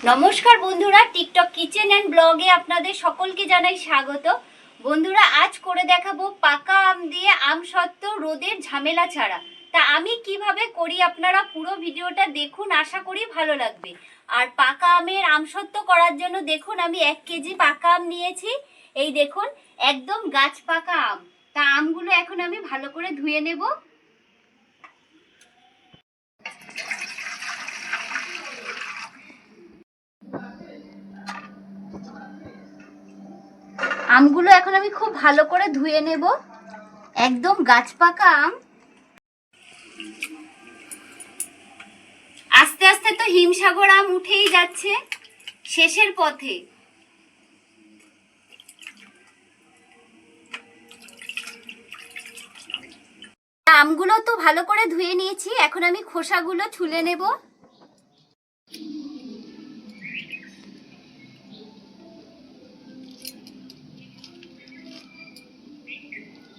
নমস্কার বন্ধুরা TikTok kitchen and ব্লগে আপনাদের সকলকে জানাই স্বাগত। বন্ধুরা, আজ করে দেখাবো পাকা আম দিয়ে আম সত্ত্ব রোদের ঝামেলা ছাড়া। তা আমি কীভাবে করি আপনারা পুরো ভিডিওটা দেখুন, আশা করি ভালো লাগবে। আর পাকা আমের আমসত্ত্ব করার জন্য দেখুন, আমি এক কেজি পাকা আম নিয়েছি। এই দেখুন, একদম গাছ পাকা আম। তা আমগুলো এখন আমি ভালো করে ধুয়ে নেব। আমগুলো এখন আমি খুব ভালো করে ধুয়ে নেব। একদম গাছ পাকা আম। আস্তে আস্তে তো হিমসাগর আম উঠেই যাচ্ছে। শেষের পথে। আমগুলো তো ভালো করে ধুয়ে নিয়েছি, এখন আমি খোসাগুলো ছুলে নেব।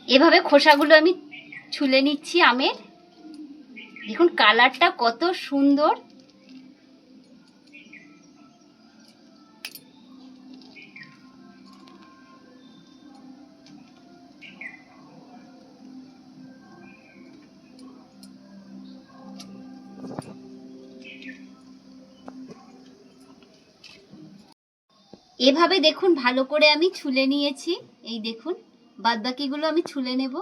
এভাবে খোসাগুলো আমি ছুলে নিচ্ছি আমের। দেখুন কালারটা কত সুন্দর। এভাবে দেখুন ভালো করে আমি ছুলে নিয়েছি। এই দেখুন। বাদবাকিগুলো আমি ছুলে নেব।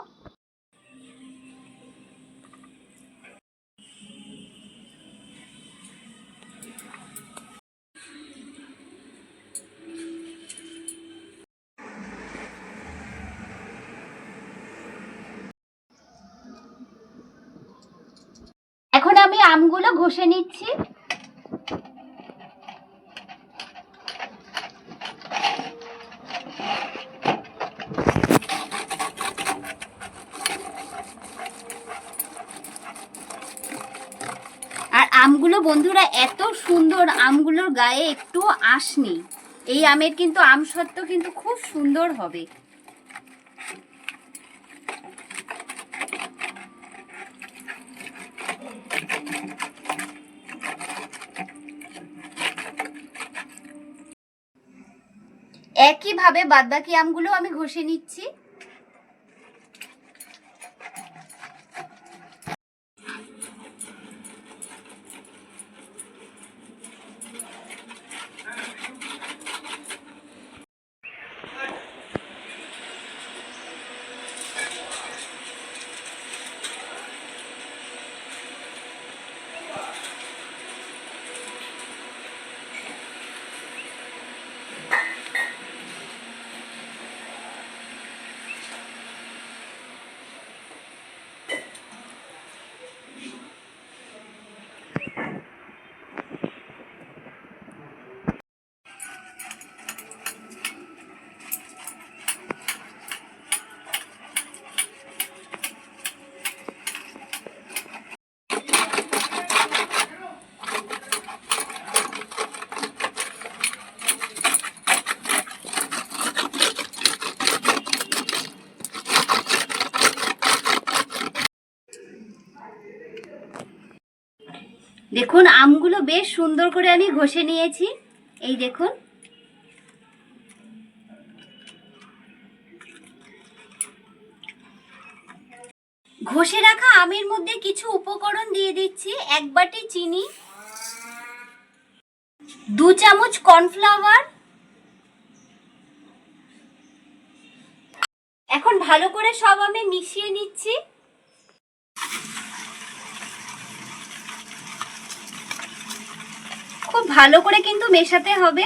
এখন আমি আমগুলো ঘষে নিচ্ছি আর আমগুলো বন্ধুরা, এত সুন্দর আমগুলোর গায়ে একটু আঁশ নেই। এই আমের কিন্তু আম সত্ত্ব কিন্তু খুব সুন্দর হবে। একইভাবে বাদবাকি আমগুলো আমি ঘষে নিচ্ছি। দেখুন, আমগুলো বেশ সুন্দর করে আমি ঘষে নিয়েছি। এই দেখুন। ঘষে রাখা আমের মধ্যে কিছু উপকরণ দিয়ে দিচ্ছি, এক বাটি চিনি, দু চামচ কর্নফ্লাওয়ার। এখন ভালো করে সব আমি মিশিয়ে নিচ্ছি খুব ভালো করে কিন্তু মেশাতে হবে।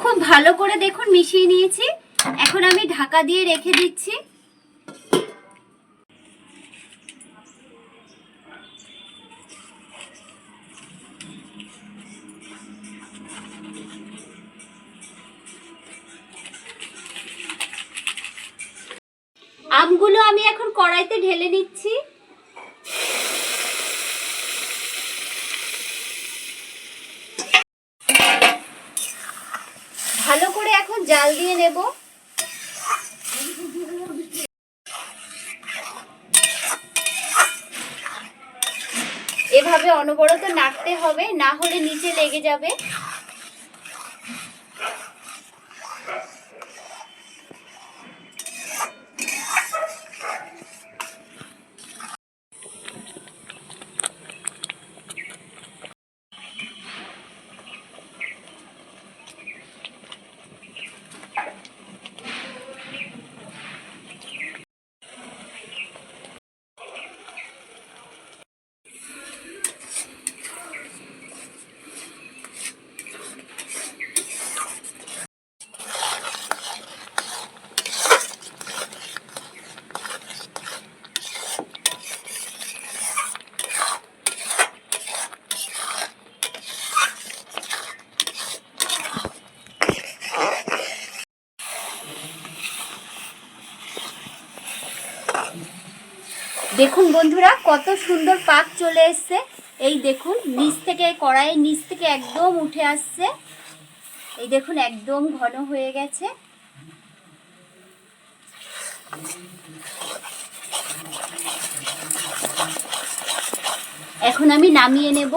খুব ভালো করে দেখুন মিশিয়ে নিয়েছি। এখন আমি ঢাকা দিয়ে রেখে দিচ্ছি। আমগুলো আমি এখন কড়াইতে ঢেলে নিচ্ছি। ভালো করে এখন জাল দিয়ে নেব। এভাবে অনবরত নাড়তে হবে, না হলে নিচে লেগে যাবে। দেখুন বন্ধুরা, কত সুন্দর পাক চলে এসছে। এই দেখুন, নিচ থেকে কড়াইয়ের নিচ থেকে একদম উঠে আসছে। এই দেখুন, একদম ঘন হয়ে গেছে। এখন আমি নামিয়ে নেব।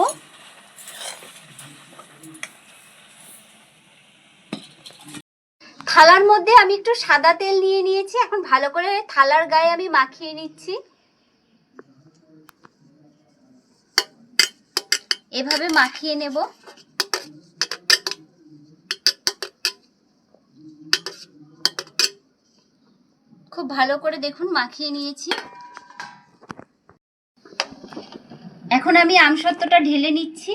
থালার মধ্যে আমি একটু সাদা তেল নিয়ে নিয়েছি। এখন ভালো করে থালার গায়ে আমি মাখিয়ে নিচ্ছি। এভাবে মাখিয়ে নেব। খুব ভালো করে দেখুন, মাখিয়ে নিয়েছি। এখন আমি আমসত্ত্বটা ঢেলে নিচ্ছি।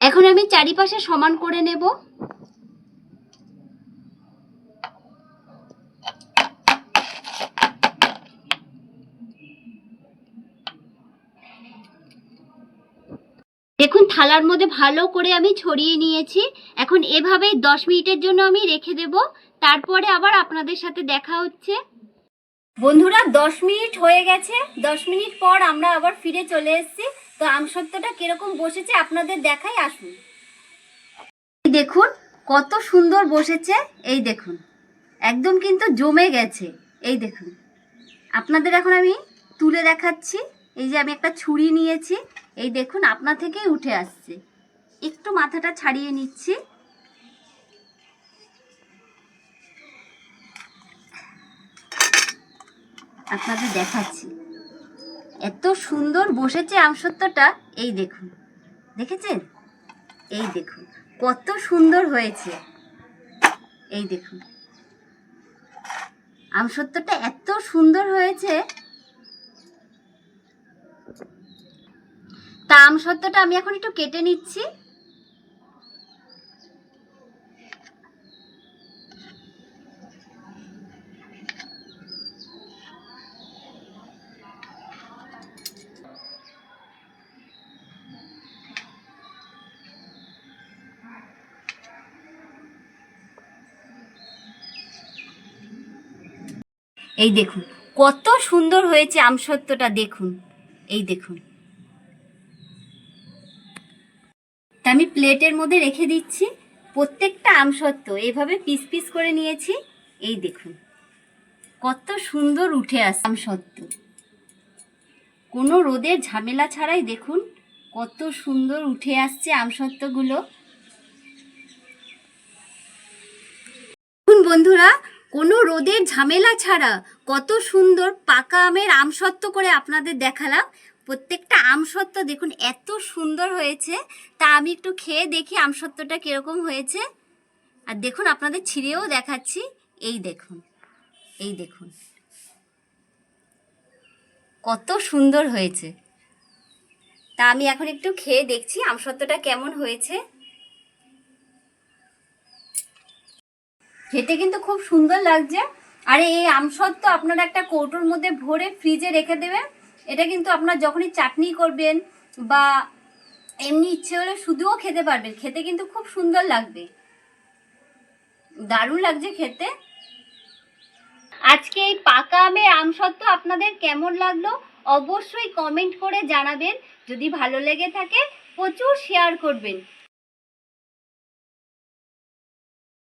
এখন আমি চারিপাশে সমান করে নেব। দেখুন, থালার মধ্যে ভালো করে আমি ছড়িয়ে নিয়েছি। এখন এভাবেই দশ মিনিটের জন্য আমি রেখে দেব। তারপরে আবার আপনাদের সাথে দেখা হচ্ছে। বন্ধুরা, দশ মিনিট হয়ে গেছে। দশ মিনিট পর আমরা আবার ফিরে চলে এসেছি। তো আমসত্ত্বটা কীরকম বসেছে আপনাদের দেখাই, আসুন। দেখুন, কত সুন্দর বসেছে। এই দেখুন, একদম কিন্তু জমে গেছে। এই দেখুন, আপনাদের এখন আমি তুলে দেখাচ্ছি। এই যে আমি একটা ছুরি নিয়েছি। এই দেখুন, আপনা থেকেই উঠে আসছে। একটু মাথাটা ছাড়িয়ে নিচ্ছি। আপনাদের দেখাচ্ছি। এত সুন্দর বসেছে আমসত্ত্বটা, এই দেখুন। দেখেছেন? এই দেখুন, কত সুন্দর হয়েছে। এই দেখুন। আমসত্ত্বটা এত সুন্দর হয়েছে। আমসত্ত্বটা আমি এখন একটু কেটে নিচ্ছি। এই দেখুন, কত সুন্দর হয়েছে আমসত্ত্বটা, দেখুন। এই দেখুন তা আমি প্লেটের মধ্যে রেখে দিচ্ছি। প্রত্যেকটা আমসত্ত্ব এভাবে পিস পিস করে নিয়েছি। এই দেখুন, কত সুন্দর উঠে আসছে আমসত্ত্ব কোনো রোদের ঝামেলা ছাড়াই দেখুন, কত সুন্দর উঠে আসছে আমসত্ত্বগুলো বন্ধুরা, কোনো রোদের ঝামেলা ছাড়া কত সুন্দর পাকা আমের আমসত্ত্ব করে আপনাদের দেখালাম। প্রত্যেকটা আমসত্ত্ব দেখুন এত সুন্দর হয়েছে। তা আমি একটু খেয়ে দেখি আমসত্ত্বটা কীরকম হয়েছে। আর দেখুন আপনাদের ছিঁড়েও দেখাচ্ছি। এই দেখুন এই দেখুন। কত সুন্দর হয়েছে। তা আমি এখন একটু খেয়ে দেখছি আমসত্ত্বটা কেমন হয়েছে। খেতে কিন্তু খুব সুন্দর লাগছে। আর এই আমসত্ত্ব আপনারা একটা কৌটোর মধ্যে ভরে ফ্রিজে রেখে দেবেন। এটা কিন্তু আপনার যখনই চাটনি করবেন বা এমনি ইচ্ছে হলে শুধুও খেতে পারবেন। খেতে কিন্তু খুব সুন্দর লাগবে। দারুণ লাগছে খেতে। আজকে এই পাকা আমের আমসত্ত্ব আপনাদের কেমন লাগল অবশ্যই কমেন্ট করে জানাবেন। যদি ভালো লেগে থাকে, প্রচুর শেয়ার করবেন।